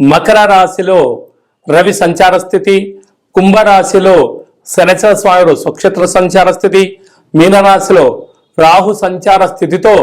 మకర రాశిలో రవి సంచార స్థితి కుంభరాశిలో శనిచర స్వాముడు స్వక్షేత్ర సంచార స్థితి మీనరాశిలో రాహు సంచార స్థితితో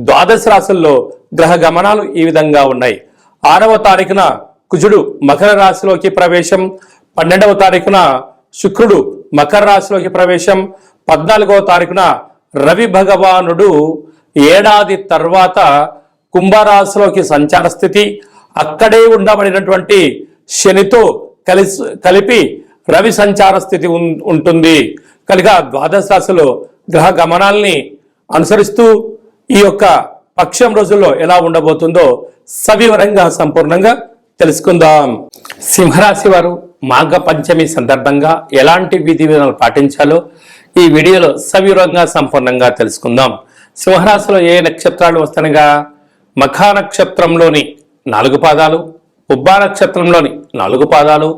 ద్వాదశ రాశుల్లో గ్రహ గమనాలు ఈ విధంగా ఉన్నాయి. ఆరవ తారీఖున కుజుడు మకర రాశిలోకి ప్రవేశం పన్నెండవ తారీఖున శుక్రుడు మకర రాశిలోకి ప్రవేశం పద్నాలుగవ తారీఖున రవి భగవానుడు ఏడాది తర్వాత కుంభరాశిలోకి సంచార స్థితి అక్కడే ఉండబడినటువంటి శనితో కలిసి కలిపి రవి సంచార స్థితి ఉం- ఉంటుంది. కనుక ద్వాదశ రాశిలో గ్రహ గమనాల్ని అనుసరిస్తూ ఈ యొక్క పక్షం రోజుల్లో ఎలా ఉండబోతుందో సవివరంగా సంపూర్ణంగా తెలుసుకుందాం. సింహరాశి వారు మాఘ పంచమి సందర్భంగా ఎలాంటి విధి విధానాలు పాటించాలో ఈ వీడియోలో సవివరంగా సంపూర్ణంగా తెలుసుకుందాం. సింహరాశిలో ఏ నక్షత్రాలు వస్తనగా మఖా నక్షత్రంలోని నాలుగు పాదాలు ఉబ్బా నక్షత్రంలోని నాలుగు పాదాలు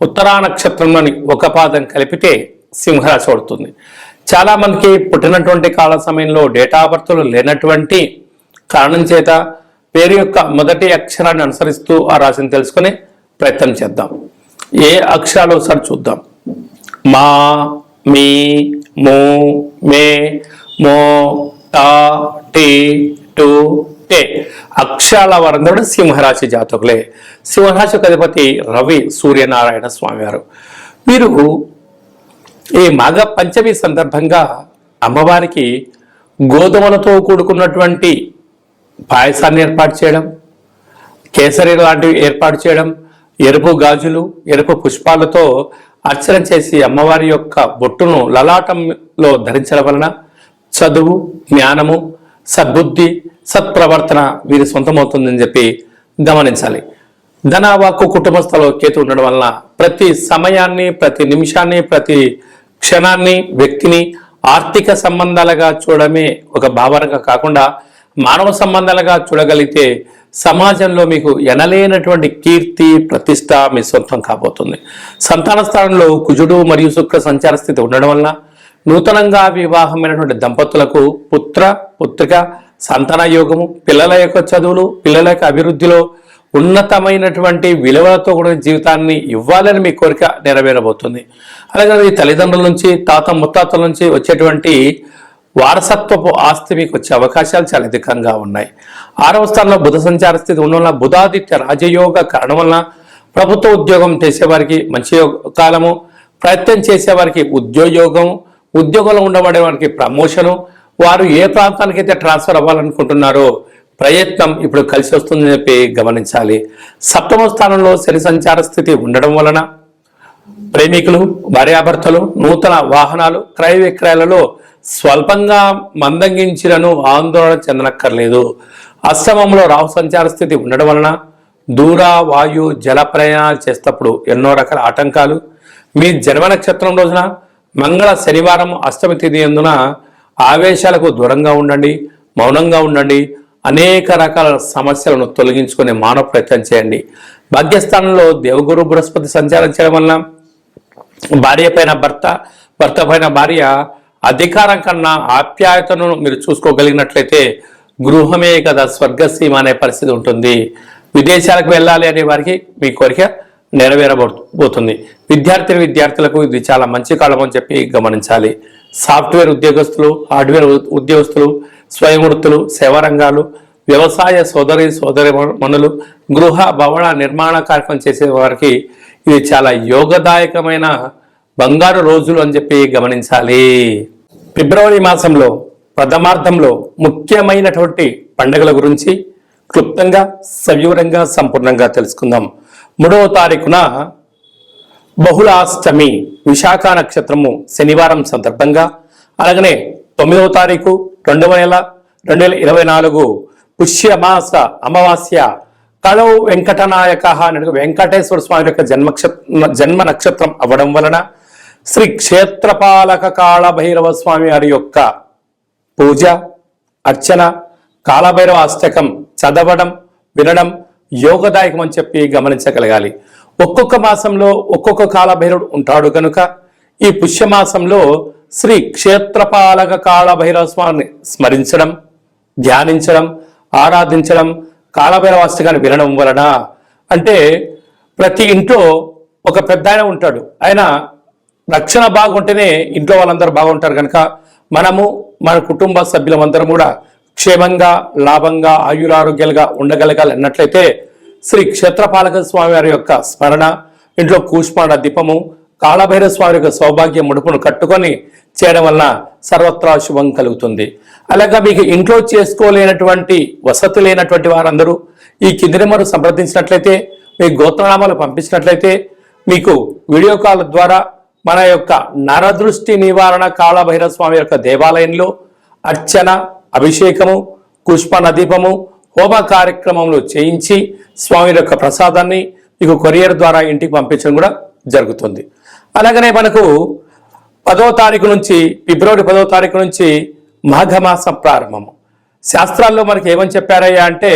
ఉత్తరా నక్షత్రంలోని ఒక పాదం కలిపితే సింహరాశి పడుతుంది చాలామందికి పుట్టినటువంటి కాల సమయంలో డేటా బర్త్లు లేనటువంటి కారణం చేత పేరు యొక్క మొదటి అక్షరాన్ని అనుసరిస్తూ ఆ రాశిని తెలుసుకునే ప్రయత్నం చేద్దాం. ఏ అక్షరాలు ఒకసారి చూద్దాం. మా మీ మూ మే మో టా టీ టు అంటే అక్షరాల వారందరూ కూడా సింహరాశి జాతకులే. సింహరాశి అధిపతి రవి సూర్యనారాయణ స్వామివారు. మీరు ఈ మాఘ పంచమి సందర్భంగా అమ్మవారికి గోధుమలతో కూడుకున్నటువంటి పాయసాన్ని ఏర్పాటు చేయడం కేసరి లాంటివి ఏర్పాటు చేయడం ఎరుపు గాజులు ఎరుపు పుష్పాలతో అర్చన చేసి అమ్మవారి యొక్క బొట్టును లలాటంలో ధరించడం వలన చదువు జ్ఞానము సద్బుద్ధి సత్ప్రవర్తన వీరి సొంతమవుతుందని చెప్పి గమనించాలి. ధన వాక్కు కుటుంబస్థలో కేతు ఉండడం వలన ప్రతి సమయాన్ని ప్రతి నిమిషాన్ని ప్రతి క్షణాన్ని వ్యక్తిని ఆర్థిక సంబంధాలుగా చూడడమే ఒక భావనగా కాకుండా మానవ సంబంధాలుగా చూడగలిగితే సమాజంలో మీకు ఎనలేనటువంటి కీర్తి ప్రతిష్ట మీ సొంతం కాబోతుంది. సంతాన స్థానంలో కుజుడు మరియు శుక్ర సంచార స్థితి ఉండడం వలన నూతనంగా వివాహమైనటువంటి దంపతులకు పుత్ర పుత్రిక సంతాన యోగము పిల్లల యొక్క చదువులు పిల్లల యొక్క అభివృద్ధిలో ఉన్నతమైనటువంటి విలువలతో కూడిన జీవితాన్ని ఇవ్వాలని మీ కోరిక నెరవేరబోతుంది. అలాగే మీ తల్లిదండ్రుల నుంచి తాత ముత్తాతల నుంచి వచ్చేటువంటి వారసత్వపు ఆస్తి మీకు వచ్చే అవకాశాలు చాలా అధికంగా ఉన్నాయి. ఆరవ స్థానంలో బుధ సంచార స్థితి ఉండడం వల్ల బుధాదిత్య రాజయోగ కారణం వలన ప్రభుత్వ ఉద్యోగం చేసేవారికి మంచి యోగ- కాలము ప్రయత్నం చేసేవారికి ఉద్యోగం ఉద్యోగంలో ఉండబడే వారికి ప్రమోషను వారు ఏ ప్రాంతానికైతే ట్రాన్స్ఫర్ అవ్వాలనుకుంటున్నారో ప్రయత్నం ఇప్పుడు కలిసి వస్తుందని చెప్పి గమనించాలి. సప్తమ స్థానంలో శని సంచార స్థితి ఉండడం వలన ప్రేమికులు భార్యాభర్తలు నూతన వాహనాలు క్రయ విక్రయాలలో స్వల్పంగా మందంగించినను ఆందోళన చెందనక్కర్లేదు. అష్టమంలో రాహు సంచార స్థితి ఉండడం వలన దూర వాయు జల ప్రయాణాలు చేసేటప్పుడు ఎన్నో రకాల ఆటంకాలు. మీ జన్మ నక్షత్రం రోజున మంగళ శనివారం అష్టమి తిథి ఎందున ఆవేశాలకు దూరంగా ఉండండి మౌనంగా ఉండండి అనేక రకాల సమస్యలను తొలగించుకునే మానవ ప్రయత్నం చేయండి. భాగ్యస్థానంలో దేవగురు బృహస్పతి సంచారం చేయడం వలన భార్య పైన భర్త భర్త పైన భార్య అధికారం కన్నా ఆప్యాయతను మీరు చూసుకోగలిగినట్లయితే గృహమే కదా స్వర్గసీమ అనే పరిస్థితి ఉంటుంది. విదేశాలకు వెళ్ళాలి అనే వారికి మీ కోరిక నెరవేరబోతుంది విద్యార్థి విద్యార్థులకు ఇది చాలా మంచి కాలం అని చెప్పి గమనించాలి. సాఫ్ట్వేర్ ఉద్యోగస్తులు హార్డ్వేర్ ఉద్యోగస్తులు స్వయం వృత్తులు సేవా రంగాలు వ్యవసాయ సోదరి సోదరి మనులు గృహ భవన నిర్మాణ కార్యక్రమం చేసే వారికి ఇది చాలా యోగదాయకమైన బంగారు రోజులు అని చెప్పి గమనించాలి. ఫిబ్రవరి మాసంలో ప్రథమార్థంలో ముఖ్యమైనటువంటి పండుగల గురించి క్లుప్తంగా సవివరంగా సంపూర్ణంగా తెలుసుకుందాం. మూడవ తారీఖున బహుళాష్టమి విశాఖ నక్షత్రము శనివారం సందర్భంగా అలాగనే తొమ్మిదవ తారీఖు రెండవ నెల రెండు వేల ఇరవై నాలుగు పుష్యమాస అమావాస్య కళవు వెంకటనాయక అనే వెంకటేశ్వర స్వామి యొక్క జన్మక్ష జన్మ నక్షత్రం అవ్వడం వలన శ్రీ క్షేత్రపాలక కాళభైరవ స్వామి వారి యొక్క పూజ అర్చన కాళభైరవ అష్టకం చదవడం వినడం యోగదాయకం అని చెప్పి గమనించగలగాలి. ఒక్కొక్క మాసంలో ఒక్కొక్క కాలభైరవుడు ఉంటాడు కనుక ఈ పుష్యమాసంలో శ్రీ క్షేత్రపాలక కాళభైరవ స్వామిని స్మరించడం ధ్యానించడం ఆరాధించడం కాలభైరవ అష్టకాన్ని వినడం వలన అంటే ప్రతి ఇంట్లో ఒక పెద్ద ఆయన ఉంటాడు. ఆయన రక్షణ బాగుంటేనే ఇంట్లో వాళ్ళందరూ బాగుంటారు కనుక మనము మన కుటుంబ సభ్యులమందరం కూడా క్షేమంగా లాభంగా ఆయురారోగ్యాలుగా ఉండగలగాలి అన్నట్లయితే శ్రీ క్షేత్రపాలక స్వామి వారి యొక్క స్మరణ ఇంట్లో కూష్మాండ దీపము కాళభైరవ స్వామి యొక్క సౌభాగ్య ముడుపును కట్టుకొని చేయడం వలన సర్వత్రా శుభం కలుగుతుంది. అలాగా మీకు ఇంట్లో చేసుకోలేనటువంటి వసతి లేనటువంటి వారందరూ ఈ కింది నెంబరు సంప్రదించినట్లయితే మీ గోత్రనామాలు పంపించినట్లయితే మీకు వీడియో కాల్ ద్వారా మన యొక్క నరదృష్టి నివారణ కాళభైరవ స్వామి యొక్క దేవాలయంలో అర్చన అభిషేకము పుష్ప దీపము హోమ కార్యక్రమంలో చేయించి స్వామి యొక్క ప్రసాదాన్ని మీకు కొరియర్ ద్వారా ఇంటికి పంపించడం కూడా జరుగుతుంది. అలాగనే మనకు పదో తారీఖు నుంచి ఫిబ్రవరి పదో తారీఖు నుంచి మాఘమాసం ప్రారంభము. శాస్త్రాల్లో మనకి ఏమని చెప్పారయ్యా అంటే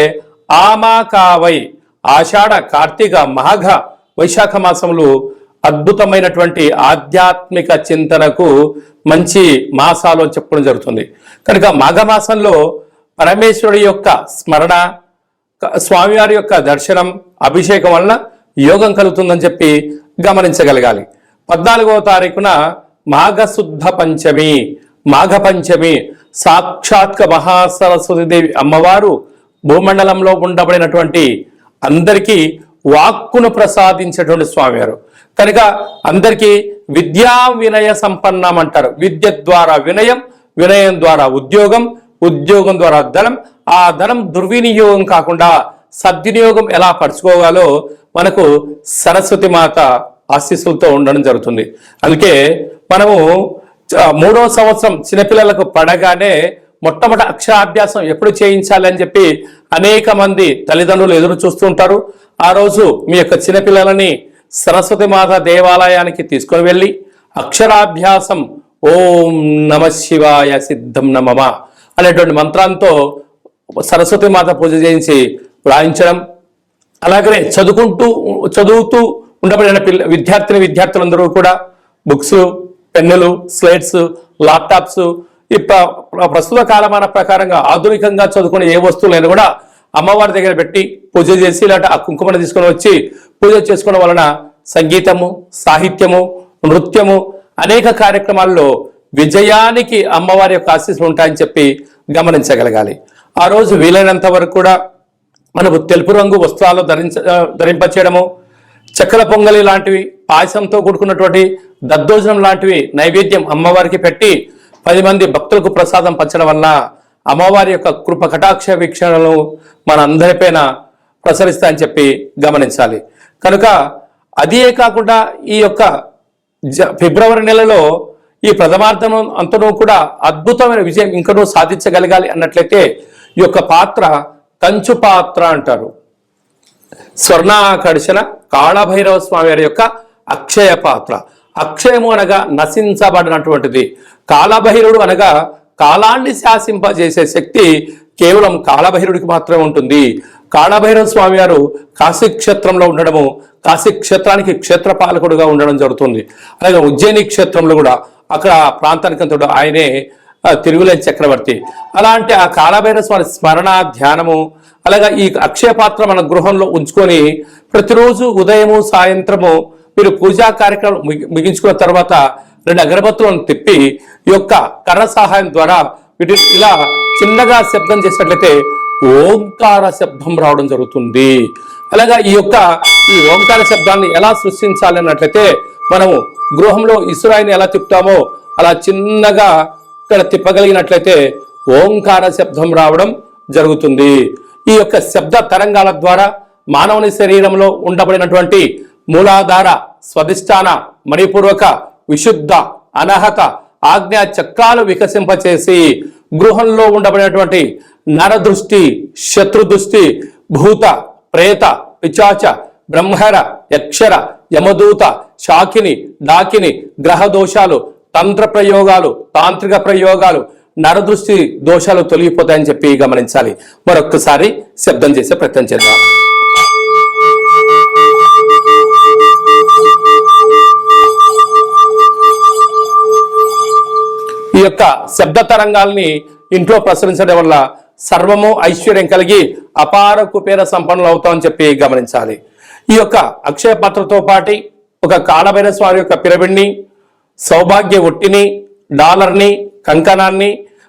ఆమా కావై ఆషాఢ కార్తీక మాఘ వైశాఖ మాసములు అద్భుతమైనటువంటి ఆధ్యాత్మిక చింతనకు మంచి మాసాలు అని చెప్పడం జరుగుతుంది. కనుక మాఘమాసంలో పరమేశ్వరుడి యొక్క స్మరణ స్వామివారి యొక్క దర్శనం అభిషేకం వలన యోగం కలుగుతుందని చెప్పి గమనించగలగాలి. పద్నాలుగవ తారీఖున మాఘశుద్ధ పంచమి. మాఘ పంచమి. సాక్షాత్క మహాసరస్వతి దేవి అమ్మవారు భూమండలంలో ఉండబడినటువంటి అందరికీ వాక్కును ప్రసాదించేటువంటి స్వామివారు. కనుక అందరికీ విద్యా వినయ సంపన్నం అంటారు. విద్య ద్వారా వినయం వినయం ద్వారా ఉద్యోగం ఉద్యోగం ద్వారా ధనం ఆ ధనం దుర్వినియోగం కాకుండా సద్వినియోగం ఎలా పరుచుకోవాలో మనకు సరస్వతి మాత ఆశీస్సులతో ఉండడం జరుగుతుంది. అందుకే మనము మూడో సంవత్సరం చిన్నపిల్లలకు పడగానే మొట్టమొదటి అక్షరాభ్యాసం ఎప్పుడు చేయించాలి అని చెప్పి అనేక మంది తల్లిదండ్రులు ఎదురు చూస్తుంటారు ఆ రోజు మీ యొక్క చిన్నపిల్లలని సరస్వతి మాత దేవాలయానికి తీసుకొని వెళ్ళి అక్షరాభ్యాసం ఓం నమ శివాయ సిద్ధం నమమ అనేటువంటి మంత్రంతో సరస్వతి మాత పూజ చేయించి వ్రాయించడం అలాగనే చదువుకుంటూ చదువుతూ ఉండబడిన పిల్ల విద్యార్థిని విద్యార్థులందరూ కూడా బుక్స్ పెన్నులు స్లేట్స్ ల్యాప్టాప్స్ ఈ ప్రస్తుత కాలమాన ప్రకారంగా ఆధునికంగా చదువుకునే ఏ వస్తువులైనా కూడా అమ్మవారి దగ్గర పెట్టి పూజ చేసి ఇలాంటి ఆ కుంకుమను తీసుకొని వచ్చి పూజ చేసుకోవడం వలన సంగీతము సాహిత్యము నృత్యము అనేక కార్యక్రమాల్లో విజయానికి అమ్మవారి యొక్క ఆశీస్సులు ఉంటాయని చెప్పి గమనించగలగాలి. ఆ రోజు వీలైనంత వరకు కూడా మనకు తెలుపు రంగు వస్త్రాలు ధరించ ధరింపచేయడము చక్కెర పొంగలి లాంటివి పాయసంతో కూడుకున్నటువంటి దద్దోజనం లాంటివి నైవేద్యం అమ్మవారికి పెట్టి పది మంది భక్తులకు ప్రసాదం పంచడం వల్ల అమ్మవారి యొక్క కృప కటాక్ష వీక్షణలు మన అందరిపైన ప్రసరిస్తాయని చెప్పి గమనించాలి. కనుక అదే కాకుండా ఈ యొక్క జ- ఫిబ్రవరి నెలలో ఈ ప్రథమార్థం అంతను కూడా అద్భుతమైన విజయం ఇంకనూ సాధించగలగాలి అన్నట్లయితే ఈ యొక్క పాత్ర కంచు పాత్ర అంటారు. స్వర్ణాకర్షణ కాళభైరవ స్వామి వారి యొక్క అక్షయ పాత్ర. అక్షయము అనగా నశించబడినటువంటిది. కాళభైరవుడు అనగా కాలాన్ని శాసింపజేసే శక్తి కేవలం కాళభైరుడికి మాత్రమే ఉంటుంది. కాళభైరవ స్వామి వారు కాశీ క్షేత్రంలో ఉండడము కాశీ క్షేత్రానికి క్షేత్రపాలకుడుగా ఉండడం జరుగుతుంది. అలాగే ఉజ్జయిని క్షేత్రంలో కూడా అక్కడ ప్రాంతానికి అంతడు ఆయనే తిరుగులేని చక్రవర్తి. అలాంటి ఆ కాలభైరవ స్వామి స్మరణ ధ్యానము అలాగా ఈ అక్షయ పాత్ర మన గృహంలో ఉంచుకొని ప్రతిరోజు ఉదయము సాయంత్రము మీరు పూజా కార్యక్రమం ముగి- ముగించుకున్న తర్వాత రెండు అగరబత్తులను తిప్పి ఈ యొక్క కర్ర సహాయం ద్వారా వీటి ఇలా చిన్నగా శబ్దం చేసినట్లయితే ఓంకార శబ్దం రావడం జరుగుతుంది. అలాగా ఈ యొక్క ఈ ఓంకార శబ్దాన్ని ఎలా సృష్టించాలి అన్నట్లయితే మనము గృహంలో ఇసురాయిని ఎలా తిప్పుతామో అలా చిన్నగా ఇక్కడ తిప్పగలిగినట్లయితే ఓంకార శబ్దం రావడం జరుగుతుంది. ఈ యొక్క శబ్ద తరంగాల ద్వారా మానవుని శరీరంలో ఉండబడినటువంటి మూలాధార స్వధిష్టాన మణిపూర్వక విశుద్ధ అనహత ఆజ్ఞా చక్రాలు వికసింపచేసి గృహంలో ఉండబడినటువంటి నరదృష్టి శత్రుదృష్టి భూత ప్రేత పిచాచ బ్రహ్మర యక్షర యమదూత షాకిని డాకిని గ్రహ దోషాలు తంత్ర ప్రయోగాలు తాంత్రిక ప్రయోగాలు నరదృష్టి దోషాలు తొలగిపోతాయని చెప్పి గమనించాలి. మరొక్కసారి శబ్దం చేసే ప్రయత్నం చేద్దాం. ఈ యొక్క శబ్ద తరంగాల్ని ఇంట్లో ప్రసరించడం వల్ల సర్వము ఐశ్వర్యం కలిగి అపార కుపేర సంపన్నులు అవుతామని చెప్పి గమనించాలి. ఈ యొక్క అక్షయ పాత్రతో పాటి ఒక కాళభైర స్వామి యొక్క పిరమిడ్ని సౌభాగ్య ఒట్టిని డాలర్ని కంకణాన్ని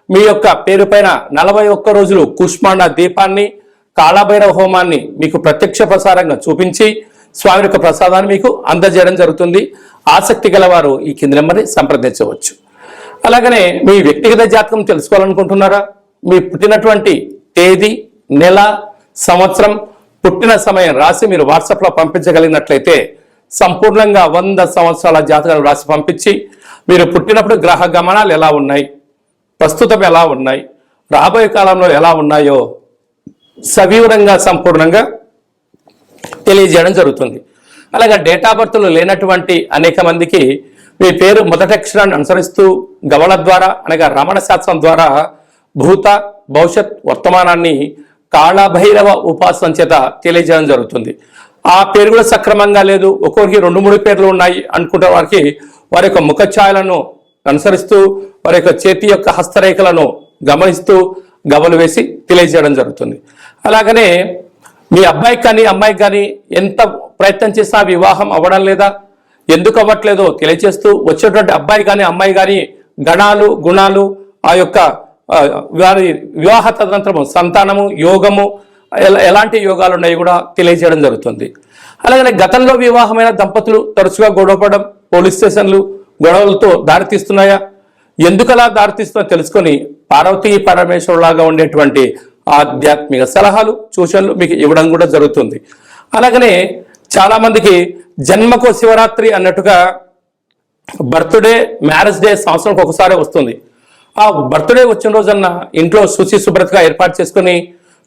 మీ యొక్క పేరు పైన నలభై ఒక్క రోజులు కుష్మాండ దీపాన్ని కాళభైరవ హోమాన్ని మీకు ప్రత్యక్ష ప్రసారంగా చూపించి స్వామి యొక్క ప్రసాదాన్ని మీకు అందజేయడం జరుగుతుంది. ఆసక్తి గలవారు ఈ కింది నెంబర్ని సంప్రదించవచ్చు. అలాగనే మీ వ్యక్తిగత జాతకం తెలుసుకోవాలనుకుంటున్నారా? మీ పుట్టినటువంటి తేదీ నెల సంవత్సరం పుట్టిన సమయం రాసి మీరు వాట్సాప్లో పంపించగలిగినట్లయితే సంపూర్ణంగా వంద సంవత్సరాల జాతకాలు రాసి పంపించి మీరు పుట్టినప్పుడు గ్రహ గమనాలు ఎలా ఉన్నాయి? ప్రస్తుతం ఎలా ఉన్నాయి? రాబోయే కాలంలో ఎలా ఉన్నాయో సవివరంగా సంపూర్ణంగా తెలియజేయడం జరుగుతుంది. అలాగే డేటా బర్త్లు లేనటువంటి అనేక మందికి మీ పేరు మొదటి అక్షరాన్ని అనుసరిస్తూ గవళ ద్వారా అనగా రమణ శాస్త్రం ద్వారా భూత భవిష్యత్ వర్తమానాన్ని కాళభైరవ ఉపాసన చేత తెలియజేయడం జరుగుతుంది. ఆ పేరు కూడా సక్రమంగా లేదు. ఒక్కొక్కరికి రెండు మూడు పేర్లు ఉన్నాయి అనుకుంటే వారికి వారి యొక్క ముఖ ఛాయలను అనుసరిస్తూ వారి యొక్క చేతి యొక్క హస్తరేఖలను గమనిస్తూ గవలు వేసి తెలియజేయడం జరుగుతుంది. అలాగనే మీ అబ్బాయికి కానీ అమ్మాయికి కానీ ఎంత ప్రయత్నం చేసినా వివాహం అవ్వడం లేదా ఎందుకు అవ్వట్లేదో తెలియజేస్తూ వచ్చేటువంటి అబ్బాయి కానీ అమ్మాయి కానీ గణాలు గుణాలు ఆ యొక్క వారి వివాహ తదనంతరము సంతానము యోగము ఎలాంటి యోగాలు ఉన్నాయి కూడా తెలియజేయడం జరుగుతుంది. అలాగనే గతంలో వివాహమైన దంపతులు తరచుగా గొడవపడడం పోలీస్ స్టేషన్లు గొడవలతో దారితీస్తున్నాయా ఎందుకు అలా దారితీస్తుందో తెలుసుకొని పార్వతీ పరమేశ్వరులాగా ఉండేటువంటి ఆధ్యాత్మిక సలహాలు సూచనలు మీకు ఇవ్వడం కూడా జరుగుతుంది. అలాగనే చాలామందికి జన్మకో శివరాత్రి అన్నట్టుగా బర్త్డే మ్యారేజ్ డే సంవత్సరంకి ఒకసారి వస్తుంది. ఆ బర్త్డే వచ్చిన రోజన్న ఇంట్లో శుచి శుభ్రతగా ఏర్పాటు చేసుకొని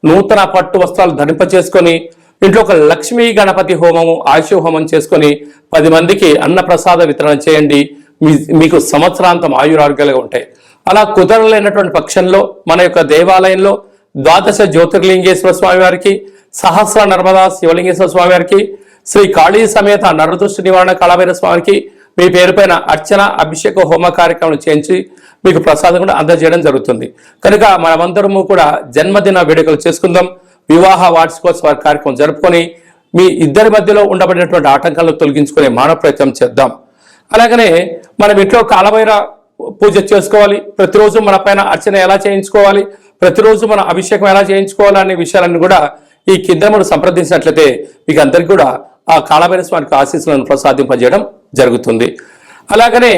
నూతన పట్టు వస్త్రాలు ధరింప చేసుకొని ఇంట్లో ఒక లక్ష్మీ గణపతి హోమము ఆయుష హోమం చేసుకొని పది మందికి అన్న ప్రసాద వితరణ చేయండి. మీ మీకు సంవత్సరాంతం ఆయురారోగ్యాలుగా ఉంటాయి. అలా కుదరలేనటువంటి పక్షంలో మన యొక్క దేవాలయంలో ద్వాదశ జ్యోతిర్లింగేశ్వర స్వామి వారికి సహస్ర నర్మదా శివలింగేశ్వర స్వామి వారికి శ్రీ కాళీ సమేత నరదృష్టి నివారణ కళాభైర స్వామికి మీ పేరు పైన అర్చన అభిషేక హోమ కార్యక్రమం చేయించి మీకు ప్రసాదం కూడా అందజేయడం జరుగుతుంది. కనుక మనమందరము కూడా జన్మదిన వేడుకలు చేసుకుందాం. వివాహ వార్షికోత్సవ కార్యక్రమం జరుపుకొని మీ ఇద్దరి మధ్యలో ఉండబడినటువంటి ఆటంకాలను తొలగించుకునే మానవ ప్రయత్నం చేద్దాం. అలాగనే మనం ఇంట్లో కాలభైర పూజ చేసుకోవాలి. ప్రతిరోజు మన పైన అర్చన ఎలా చేయించుకోవాలి? ప్రతిరోజు మన అభిషేకం ఎలా చేయించుకోవాలి అనే విషయాలన్నీ కూడా ఈ కింద మనం సంప్రదించినట్లయితే మీకు అందరికీ కూడా ఆ కాలభైర స్వామికి ఆశీస్సులను ప్రసాదింపజేయడం జరుగుతుంది. అలాగనే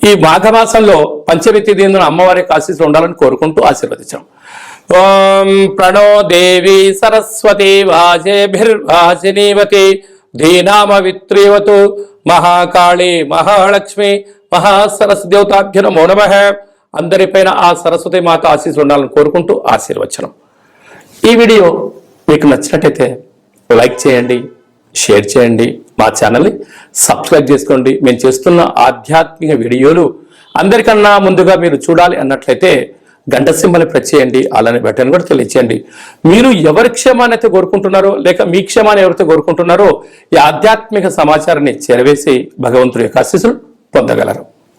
ఈ మాఘమాసంలో పంచమి తిథిన అమ్మవారి యొక్క ఆశీస్సులు ఉండాలని కోరుకుంటూ ఆశీర్వదించాం. ఓం ప్రణో దేవి సరస్వతి వాజేభిర్వాజినీవతి ధీనామవిత్రీవతు మహాకాళి మహాలక్ష్మి మహాసరస్ దేవతాభ్య నమో నమ. అందరిపైన ఆ సరస్వతి మాత ఆశీస్సులు ఉండాలని కోరుకుంటూ ఆశీర్వచనం. ఈ వీడియో మీకు నచ్చినట్టయితే లైక్ చేయండి. షేర్ చేయండి మా ఛానల్ని సబ్స్క్రైబ్ చేసుకోండి. మేము చేస్తున్న ఆధ్యాత్మిక వీడియోలు అందరికన్నా ముందుగా మీరు చూడాలి అన్నట్లయితే గంట సింబల్ని ప్రెస్ చేయండి. అలానే బటన్ కూడా తెలియచేయండి. మీరు ఎవరి క్షేమాన్ని అయితే కోరుకుంటున్నారో లేక మీ క్షేమాన్ని ఎవరైతే కోరుకుంటున్నారో ఈ ఆధ్యాత్మిక సమాచారాన్ని చేరవేసి భగవంతుడి యొక్క ఆశీస్సులు పొందగలరు.